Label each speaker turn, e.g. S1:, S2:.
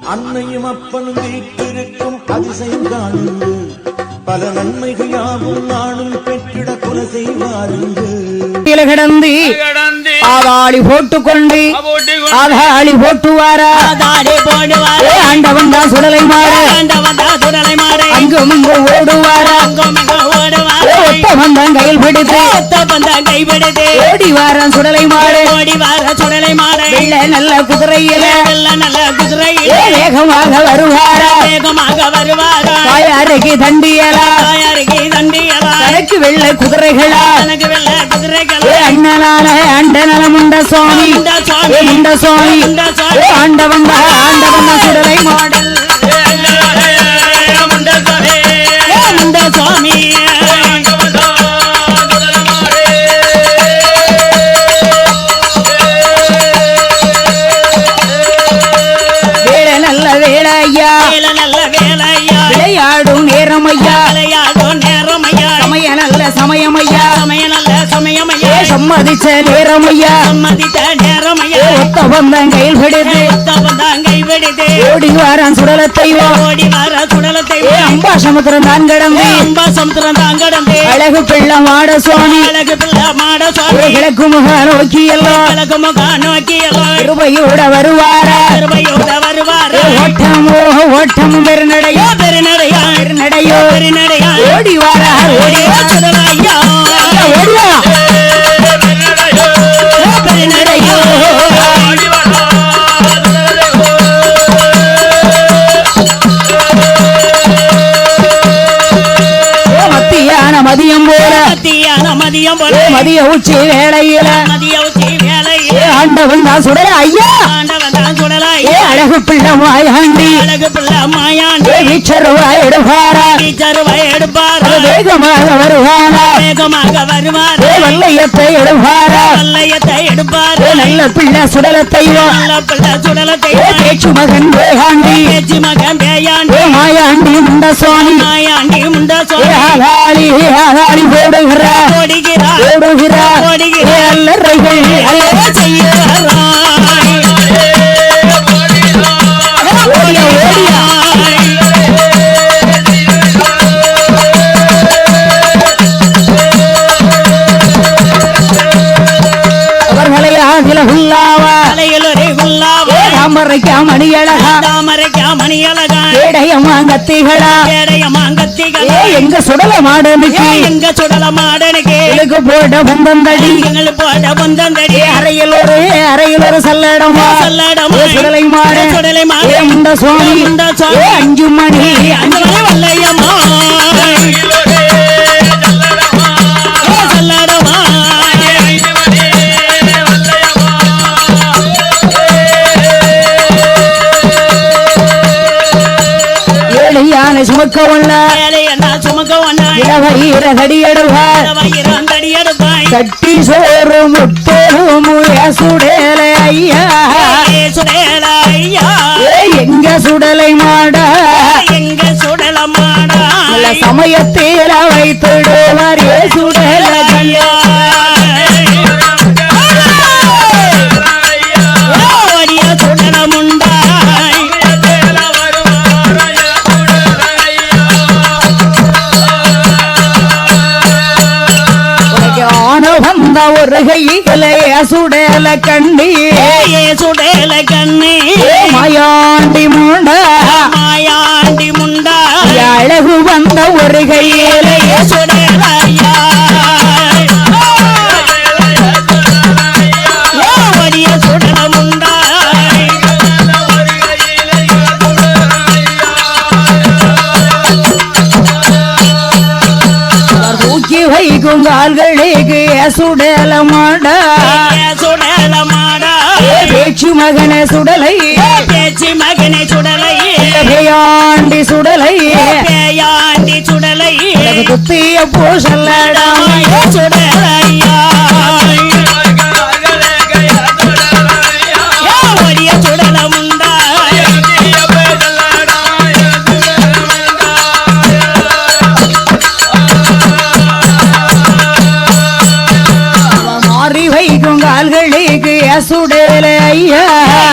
S1: அன்னையும் அப்பனும் வீட்டிருக்கும் அதிசயம் காணுங்கள் பல நன்மைகள் யாவும் நாளும் பெற்றிட கொலை செய்வாருங்கள்
S2: கீழே கிடந்து ஆதாளி போட்டுக்கொண்டு
S3: போட்டி
S2: ஆதாளி போட்டுவாரா. ஆண்டவன் தான் சுடலை மாற.
S4: ஆண்டவன் தான் சுடலை மாறு.
S2: அங்கும் இங்கும் ஓடுவாரா.
S4: அங்கும் இங்கும் ஓடுவார்.
S2: ஏ ஒத்த வந்தான் கையில் பிடித்து.
S4: ஒத்த பந்தம் கைவிடுது
S2: ஓடி வாரான் சுடலை மாற.
S4: ஓடி வார சுடலை மாறு
S2: வெள்ள நல்ல குதிரையில
S4: நல்ல நல்ல குதிரையில்
S2: வேகமாக வருவாரா?
S4: வேகமாக வருவாரா?
S2: தாயாருக்கு தண்டியலா?
S4: தாயாருக்கு தண்டியலா?
S2: தனக்கு வெள்ள குதிரைகளா?
S4: எனக்கு வெள்ள குதிரைகள்?
S2: அண்ணனான அண்டநல முண்ட சுவாமி
S4: முண்ட சுவாமி.
S2: ஆண்டவன் ஆண்டவன் சுடலை மாடல். சமய நல்ல சமயம் ஐயா
S4: சமய நல்ல சமயம் ஐயா
S2: ஏ சம்மதிச்ச நேரம் ஐயா
S4: சம்மதித்த நேரம் ஐயா
S2: ஏ ஒத்த வந்தன் கையில் பிடித்து
S4: ஒத்த வந்தான் கைவிடுது
S2: ஓடி வாரான் சுடலத்தையோ
S4: ஓடி வர சுடலத்தை
S2: ஏ அம்பா சமுத்திரம் தான் கடந்து.
S4: அம்பா சமுத்திரம் தான் கடந்து.
S2: அழகு பிள்ளை மாட சுவாமி
S4: அழகு பிள்ளை மாட
S2: ஏ
S4: சுவாமி
S2: கிழக்கு முக நோக்கி எல்லாம்
S4: கிழக்கு நோக்கி எல்லாம்
S2: கிருபையோட வருவாரா?
S4: வருவார்?
S2: ஓட்டமோ ஓட்டம் பெருநடையா. ஓடி வாரா ஓடி ஏ மத்தியான மதியம் போல.
S4: மதியம் போல.
S2: மதிய உச்சி வேளையில.
S4: மதிய உச்சி
S2: ஏ ஆண்டவன் தான் சுடல ஐயா.
S4: ஆண்டவன் தான் சுடலாய்
S2: ஏ அழகு பிள்ளை மாயாண்டி.
S4: அழகு பிள்ளை மாயாண்டி.
S2: ஏ வீச்சருவா எடுப்பாரா
S4: டீச்சருவை எடுப்பார்
S2: வேகமாக வருவாரா?
S4: வேகமாக வருவார்?
S2: வல்லையத்தை எடுப்பாரா?
S4: பல்லையத்தை எடுப்பார்?
S2: நல்ல பிள்ளை சுடலத்தையோ?
S4: நல்ல பிள்ளை சுடலத்தை
S2: ஏ பேச்சு மகன் வேகாண்டி?
S4: பேச்சு மகன் பேயாண்டி
S2: ஏ மாயாண்டி முண்ட சுவாமி
S4: மாயாண்டி முண்ட
S2: ஆதாளி ஆதாளி போடுகிறா
S4: ஓடுகிறார்
S2: ஓடுகிறா
S4: ஓடுகிறா.
S2: ஏ அல்லறைகள் உள்ளாவா.
S4: தலையிலொரு குல்லாவா
S2: தாமரைக்கா மணியழகா.
S4: தாமரைக்கா மணியழகா.
S2: ஏடையம்மா கத்திகளா
S4: ஏடைய மாங்கத்திகள்.
S2: ஏ எங்க சுடல மாடனுக்கு.
S4: எங்க சுடல மாடனுக்கு.
S2: எங்களுக்கு போட பந்தந்தடி.
S4: எங்கள் போட பந்தந்தடி.
S2: ஏ அறையில் ஒரு அறையில் ஒரு சல்லடமா.
S4: சல்லடமா.
S2: சுடலை மாட.
S4: சுடலை மாட.
S2: முண்ட சுவாமி
S4: முண்ட சுவாமி.
S2: அஞ்சு மணி
S4: வல்லையம்மா.
S2: யானை சுமக்க
S4: என்ன சுமக்க வந்தாய்
S2: இடவயிற தடியடுவார் கட்டி சோறு முத்தோமு சுடலை ஐயா.
S4: சுடல ஐயா.
S2: எங்க சுடலை மாடா.
S4: எங்க சுடல மாடா.
S2: சமயத்தில் வைத்திடுவார் சுடல
S4: ஐயா ஓடிய
S2: வந்த ஒரு கையில சுடல கண்டி
S4: ஏ சுடல கண்ணே
S2: மயாண்டி மூண்டா.
S4: மாயாண்டி முண்டா.
S2: அழகு வந்த ஒரு கையில வைக்கும் கால்களுக்கு சுடல மாடா
S4: சுடல மாடா
S2: பேச்சு மகன சுடலை.
S4: பேச்சு மகனை சுடலை.
S2: பேயாண்டி சுடலை.
S4: பேயாண்டி சுடலை.
S2: குத்திய பூசல்லடா.
S4: ஏ azure